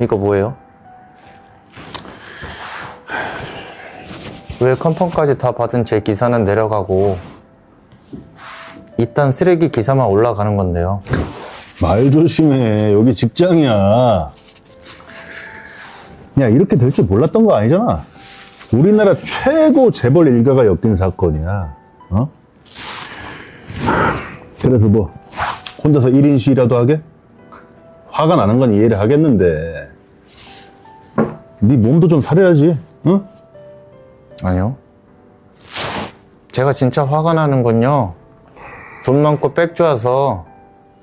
이거 뭐예요? 왜 컨펌까지 다 받은 제 기사는 내려가고 이딴 쓰레기 기사만 올라가는 건데요. 말 조심해. 여기 직장이야. 야, 이렇게 될 줄 몰랐던 거 아니잖아. 우리나라 최고 재벌 일가가 엮인 사건이야. 어? 그래서 뭐, 혼자서 1인 시위라도 하게? 화가 나는 건 이해를 하겠는데. 네 몸도 좀 사려야지. 응? 아니요. 제가 진짜 화가 나는 건요. 돈 많고 백 좋아서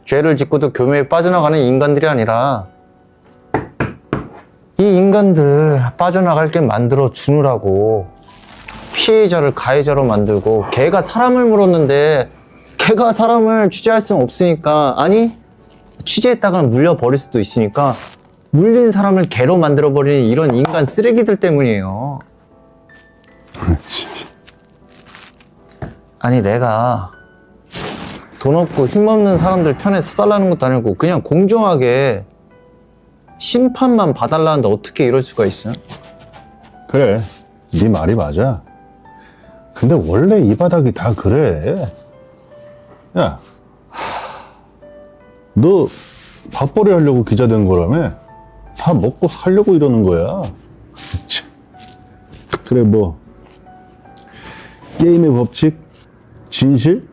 죄를 짓고도 교묘에 빠져나가는 인간들이 아니라 이 인간들 빠져나갈 게 만들어 주느라고 피해자를 가해자로 만들고 걔가 사람을 물었는데 걔가 사람을 취재할 수는 없으니까 아니 취재했다가 물려버릴 수도 있으니까 물린 사람을 개로 만들어버리는 이런 인간 쓰레기들 때문이에요. 아니 내가 돈 없고 힘없는 사람들 편에 서달라는 것도 아니고 그냥 공정하게 심판만 봐달라는데 어떻게 이럴 수가 있어요? 그래, 네 말이 맞아. 근데 원래 이 바닥이 다 그래. 야, 너 밥벌이 하려고 기자 된 거라며? 다 먹고 살려고 이러는 거야. 참. 그래, 뭐, 게임의 법칙, 진실?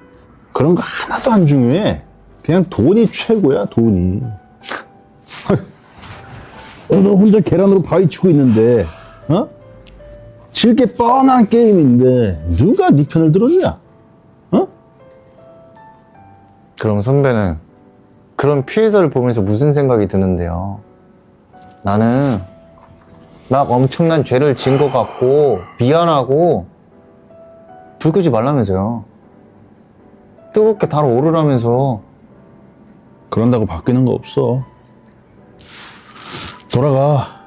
그런 거 하나도 안 중요해. 그냥 돈이 최고야, 돈이. 어, 너 혼자 계란으로 바위 치고 있는데, 어? 질게 뻔한 게임인데, 누가 네 편을 들어주냐? 어? 그럼 선배는 그런 피해자를 보면서 무슨 생각이 드는데요? 나는 막 엄청난 죄를 지은 것 같고 미안하고 불 끄지 말라면서요. 뜨겁게 달아오르라면서 그런다고 바뀌는 거 없어. 돌아가.